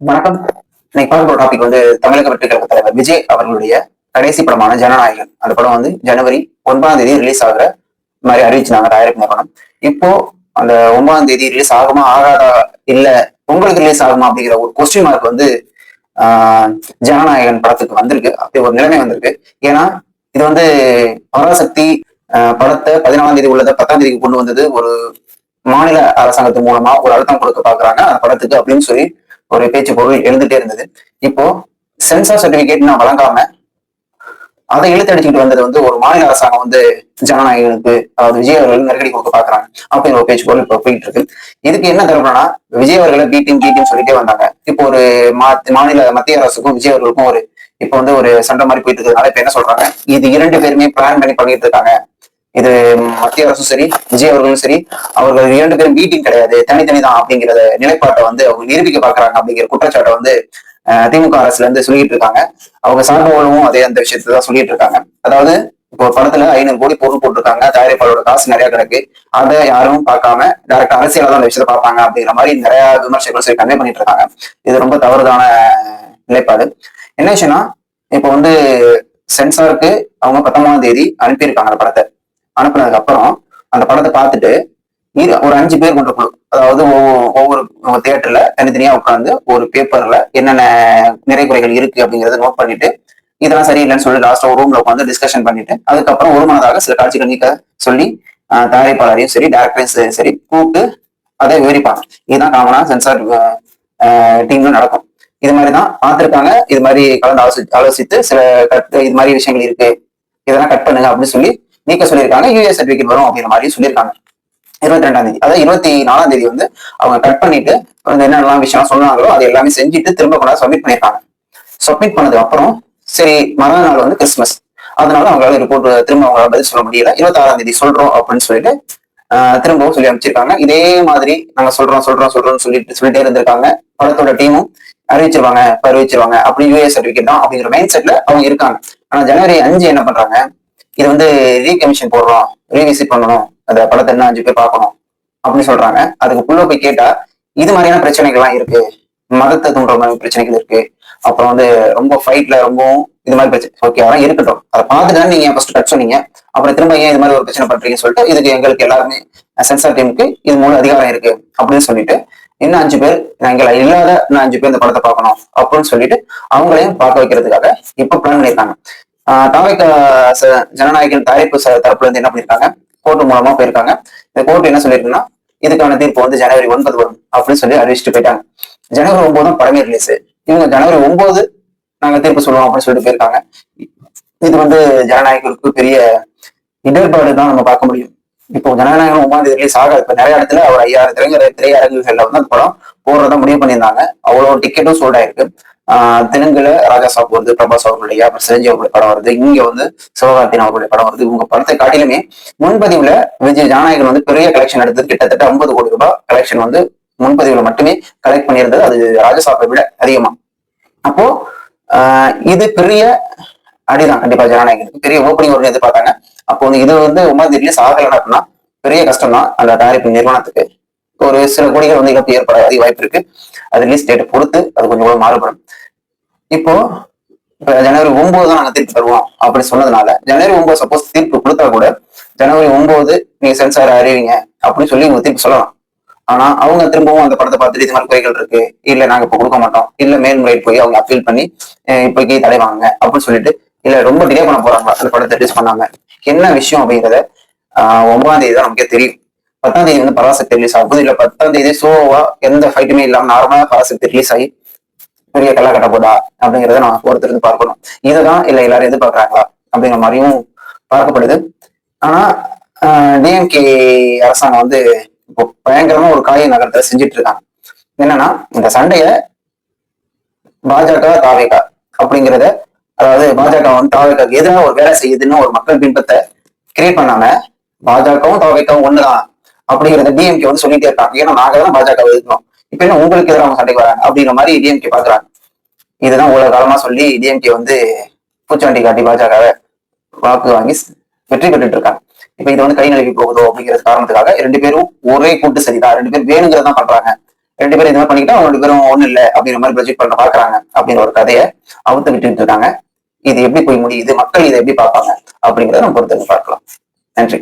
வணக்கம். இன்னைக்கு பார்க்க போற டாபிக் வந்து தமிழக வெற்றி கழக தலைவர் விஜய் அவர்களுடைய கடைசி படமான ஜனநாயகன் அந்த படம் வந்து ஜனவரி ஒன்பதாம் தேதி ரிலீஸ் ஆகுற மாதிரி அறிவிச்சாங்க தயாரிப்பு நிறுவனம் இப்போ அந்த ஒன்பதாம் தேதி ரிலீஸ் ஆகுமா ஆகாதா இல்ல உங்களுக்கு ரிலீஸ் ஆகுமா அப்படிங்கிற ஒரு கொஸ்டின் மார்க் வந்து ஆஹ் ஜனநாயகன் படத்துக்கு வந்திருக்கு. அப்படி ஒரு நிலைமை வந்திருக்கு. ஏன்னா இது வந்து பராசக்தி ஆஹ் படத்தை பதினாலாம் தேதி உள்ளதை பத்தாம் தேதிக்கு கொண்டு வந்தது ஒரு மாநில அரசாங்கத்து மூலமா ஒரு அழுத்தம் கொடுக்க பாக்குறாங்க. அந்த படத்துக்கு அப்படின்னு சொல்லி ஒரு பேச்சு பொருள் எழுந்துட்டே இருந்தது. இப்போ சென்சார் சர்டிபிகேட் நான் வழங்காம அதை இழுத்தடிச்சுட்டு வந்தது வந்து ஒரு மாநில அரசாங்கம் வந்து ஜனநாயகனுக்கு அதாவது விஜய் அவர்கள் நெருக்கடி கொடுக்க பாக்குறாங்க அப்படிங்கிற ஒரு பேச்சு பொருள் இப்போ போயிட்டு இருக்கு. இதுக்கு என்ன தரணும்னா விஜய் அவர்களை பீட்டிங் பீட்டிங் சொல்லிட்டே வந்தாங்க. இப்போ ஒரு மாநில மத்திய அரசுக்கும் விஜய் அவர்களுக்கும் ஒரு இப்போ வந்து ஒரு சண்டை மாதிரி போயிட்டு இருக்கிறதுனால இப்ப என்ன சொல்றாங்க? இது இரண்டு பேருமே பிளான் பண்ணி பண்ணிட்டு இருக்காங்க. இது மத்திய அரசும் சரி விஜய் அவர்களும் சரி அவர்கள் இரண்டு பேரும் மீட்டிங் கிடையாது தனித்தனி தான் அப்படிங்கிற நிலைப்பாட்டை வந்து அவங்க நிரூபிக்க பாக்குறாங்க அப்படிங்கிற குற்றச்சாட்டை வந்து அஹ், திமுக அரசுல இருந்து சொல்லிட்டு இருக்காங்க. அவங்க சார்பவர்களும் அதே அந்த விஷயத்தான் சொல்லிட்டு இருக்காங்க. அதாவது இப்போ ஒரு படத்துல ஐநூறு கோடி பொருள் போட்டிருக்காங்க தயாரிப்பாளரோட காசு நிறைய கிடக்கு. அதை யாரும் பார்க்காம டேரக்ட் அரசியல தான் அந்த விஷயத்தை பார்ப்பாங்க அப்படிங்கிற மாதிரி நிறைய விமர்சகர்கள் சரி கன்வே பண்ணிட்டு இருக்காங்க. இது ரொம்ப தவறுதான நிலைப்பாடு. என்ன விஷயம்னா இப்போ வந்து சென்சாருக்கு அவங்க பத்தொன்பதாம் தேதி அனுப்பியிருக்காங்க அந்த படத்தை. அனுப்புனதுக்கு அப்புறம் அந்த படத்தை பார்த்துட்டு இரு- ஒரு அஞ்சு பேர் கொண்ட குழு. அதாவது ஒவ்வொரு ஒவ்வொரு தியேட்டர்ல தனித்தனியா உட்காந்து ஒரு பேப்பர்ல என்னென்ன நிறை குறைகள் இருக்கு அப்படிங்கறத நோட் பண்ணிட்டு இதெல்லாம் சரியில்லைன்னு சொல்லி லாஸ்ட் ஒரு ரூம்ல உட்காந்து டிஸ்கஷன் பண்ணிட்டு அதுக்கப்புறம் ஒரு மனதாக சில காட்சிகள் நீக்க சொல்லி தயாரிப்பாளரையும் சரி டேரக்டரையும் சரி கூப்பிட்டு அதை விவரிப்பாங்க. இதுதான் காமனா சென்சார் டீம்ல நடக்கும். இது மாதிரி தான் பார்த்துருக்காங்க. இது மாதிரி கலந்து ஆலோசி ஆலோசித்து சில கட் இது மாதிரி விஷயங்கள் இருக்கு. இதெல்லாம் கட் பண்ணுங்க அப்படின்னு சொல்லி நீக்க சொல்லியிருக்காங்க யூஎஸ் சர்டிபிகேட் வரும் அப்படிங்கிற மாதிரி சொல்லியிருக்காங்க. இருபத்தி ரெண்டாம் தேதி. அதாவது இருபத்தி நாலாம் தேதி வந்து அவங்க கட் பண்ணிட்டு என்னென்னலாம் விஷயம் சொன்னாங்களோ அது எல்லாமே செஞ்சுட்டு திரும்ப கொண்டாந்து சப்மிட் பண்ணியிருக்காங்க. சப்மிட் பண்ணதுக்கு அப்புறம் சரி மறுநாள் வந்து கிறிஸ்மஸ் அதனால அவங்களால ரிப்போர்ட் திரும்ப அவங்களால பதில் சொல்ல முடியல. இருபத்தி ஆறாம் தேதி சொல்றோம் அப்படின்னு சொல்லிட்டு திரும்பவும் சொல்லி அமைச்சிருக்காங்க இதே மாதிரி நாங்க சொல்றோம் சொல்றோம் சொல்றோம்னு சொல்லிட்டு சொல்லிட்டே இருந்திருக்காங்க. படத்தோட டீமும் அறிவிச்சிருவாங்க அறிவிச்சிருவாங்க அப்படி யூஏ சர்டிபிகேட் தான் அப்படிங்கிற மைண்ட் செட்ல அவங்க இருக்காங்க. ஆனா ஜனவரி அஞ்சு என்ன பண்றாங்க? இது வந்து ரீகமிஷன் போடுறோம் ரீவிசிட் பண்ணணும் அந்த படத்தை இன்னும் அஞ்சு பேர் பார்க்கணும் அப்படின்னு சொல்றாங்க. அதுக்குள்ள போய் கேட்டா இது மாதிரியான பிரச்சனைகள்லாம் இருக்கு. மதத்தை தூண்டுற மாதிரி பிரச்சனைகள் இருக்கு. அப்புறம் வந்து ரொம்ப ஃபைட்ல ரொம்பவும் இது மாதிரி பிரச்சனை ஓகே அதெல்லாம் இருக்கட்டும். அதை பார்த்துட்டு நீங்க ஃபர்ஸ்ட் கட் சொன்னீங்க. அப்புறம் திரும்ப ஏன் இது மாதிரி ஒரு பிரச்சனை பண்றீங்கன்னு சொல்லிட்டு இதுக்கு எங்களுக்கு எல்லாருமே சென்சார் டீமுக்கு இது மூலம் அதிகாரம் இருக்கு அப்படின்னு சொல்லிட்டு இன்னும் அஞ்சு பேர் எங்களை இல்லாத இன்னும் அஞ்சு பேர் இந்த படத்தை பார்க்கணும் அப்படின்னு சொல்லிட்டு அவங்களையும் பார்க்க வைக்கிறதுக்காக இப்ப பிளான் பண்ணியிருக்காங்க. ஆஹ் தாவேக்க தயாரிப்பு தரப்புல இருந்து என்ன பண்ணிருக்காங்க? கோர்ட் மூலமா போயிருக்காங்க. இந்த கோர்ட் என்ன சொல்லியிருக்குன்னா இதுக்கான தீர்ப்பு வந்து ஜனவரி ஒன்பது வரும் அப்படின்னு சொல்லி அறிவிச்சுட்டு போயிட்டாங்க. ஜனவரி ஒன்பது படமே ரிலீஸ் இவங்க ஜனவரி ஒன்பது நாங்க தீர்ப்பு சொல்லுவோம் அப்படின்னு சொல்லிட்டு போயிருக்காங்க. இது வந்து ஜனநாயகருக்கு பெரிய இடர்பாடு தான் நம்ம பார்க்க முடியும். இப்போ ஜனநாயகம் ஒன்பது ரிலீஸ் ஆகாது. இப்ப நிறைய இடத்துல ஒரு ஐயாயிரம் திரையர திரையரங்குகள்ல வந்து அந்த படம் போடுறதா முடிவு பண்ணியிருந்தாங்க. அவ்வளோ டிக்கெட்டும் சோல்ட் ஆயிருக்கு. தெலுங்குல ராஜா சாப் வருது பிரபாஸ் அவர்களுடைய அப்புறம் சிரஞ்சீவி அவர்களுடைய படம் வருது. இங்க வந்து சிவகார்த்தின் அவர்களுடைய படம் வருது. இவங்க படத்தை காட்டிலுமே முன்பதிவுல விஜய் ஜனநாயகன் வந்து பெரிய கலெக்ஷன் எடுத்தது. கிட்டத்தட்ட ஐம்பது கோடி ரூபாய் கலெக்ஷன் வந்து முன்பதிவுல மட்டுமே கலெக்ட் பண்ணியிருந்தது. அது ராஜசாப்பை விட அதிகமா. அப்போ ஆஹ் இது பெரிய அடிதான். கண்டிப்பா ஜனநாயகனுக்கு பெரிய ஓப்பனிங் ஒரு எதிர்பார்த்தாங்க. அப்போ வந்து இது வந்து ஒன்பது ரிலீஸ் அப்படின்னா பெரிய கஷ்டம் தான் அந்த தயாரிப்பு நிறுவனத்துக்கு. ஒரு சில குடிகள் வந்து இழப்பு ஏற்பட அதிக வாய்ப்பு இருக்கு. அது ரிலீஸ் டேட்டை பொறுத்து அது கொஞ்சம் கூட மாறுபடும். இப்போ இப்ப ஜனவரி ஒன்பது தான் நாங்க தீர்ப்பு தருவோம் அப்படி சொன்னதுனால ஜனவரி ஒன்பது சப்போஸ் தீர்ப்பு கொடுத்தா கூட ஜனவரி ஒன்பது நீங்க சென்சார் அறிவிங்க அப்படின்னு சொல்லி உங்க தீர்ப்பு சொல்லலாம். ஆனா அவங்க திரும்பவும் அந்த படத்தை பார்த்துட்டு இது மாதிரி குறைகள் இருக்கு. இல்ல நாங்க இப்ப கொடுக்க மாட்டோம். இல்ல மேல்முறையீடு போய் அவங்க அப்பீல் பண்ணி இப்போக்கி தடை வாங்க அப்படின்னு சொல்லிட்டு இல்ல ரொம்ப டிலே பண்ண போறாங்க அந்த படத்தை ரிலீஸ் பண்ணாம. என்ன விஷயம் அப்படிங்கறத ஆஹ் ஒன்பதாம் தேதி தான் நமக்கே தெரியும். பத்தாம் தேதி வந்து பராசக்தி ரிலீஸ் ஆகுது இல்ல பத்தாம் தேதி சோவா எந்த ஃபைட்டுமே இல்லாம நார்மலா பராசக்தி ரிலீஸ் ஆகி பெரிய கல்லா கட்ட போதா அப்படிங்கறத நம்ம பொறுத்திருந்து பார்க்கணும். இதுதான் இல்ல எல்லாரும் எதிர்பார்க்கறாங்களா அப்படிங்கிற மாதிரியும் பார்க்கப்படுது. ஆனா டிஎம்கே அரசாங்கம் வந்து இப்போ பயங்கரமா ஒரு காய நகரத்துல செஞ்சுட்டு இருக்காங்க. என்னன்னா இந்த சண்டைய பாஜக தாவேகா அப்படிங்கறத அதாவது பாஜக வந்து தாவேகாக்கு எதிராக ஒரு வேலை செய்யுதுன்னு ஒரு மக்கள் பின்பத்தை கிரியேட் பண்ணாம பாஜகவும் தாவேகாவும் ஒண்ணுதான். அப்படிங்கறத டிஎம்கே வந்து சொல்லிட்டே இருக்காங்க. ஏன்னா நாங்க தான் பாஜக எதிர்க்கிறோம். இப்ப என்ன உங்களுக்கு எதிராக சண்டைக்கு வராங்க? அப்படிங்கிற மாதிரி டிஎம்கே பாக்குறாங்க. இதுதான் உலக காலமா சொல்லி டிஎம்கே வந்து பூச்சாண்டி காட்டி பாஜகவை வாக்கு வாங்கி வெற்றி பெற்றுட்டு இருக்காங்க. இப்ப இது வந்து கை நழுவி போகுதோ அப்படிங்கிற காரணத்துக்காக ரெண்டு பேரும் ஒரே கூட்டு சரிதான். ரெண்டு பேரும் வேணுங்கிறதான் பண்றாங்க. ரெண்டு பேரும் இது மாதிரி பண்ணிக்கிட்டா அவங்க ரெண்டு பேரும் ஒண்ணு இல்ல அப்படிங்கிற மாதிரி ப்ரொஜெக்ட் பண்ண பாக்குறாங்க அப்படிங்கிற ஒரு கதையை அவுத்து விட்டுட்டு இருக்காங்க. இது எப்படி போய் முடியுது? மக்கள் இதை எப்படி பார்ப்பாங்க? அப்படிங்கிறத நம்ம பொறுத்து பார்க்கலாம். நன்றி.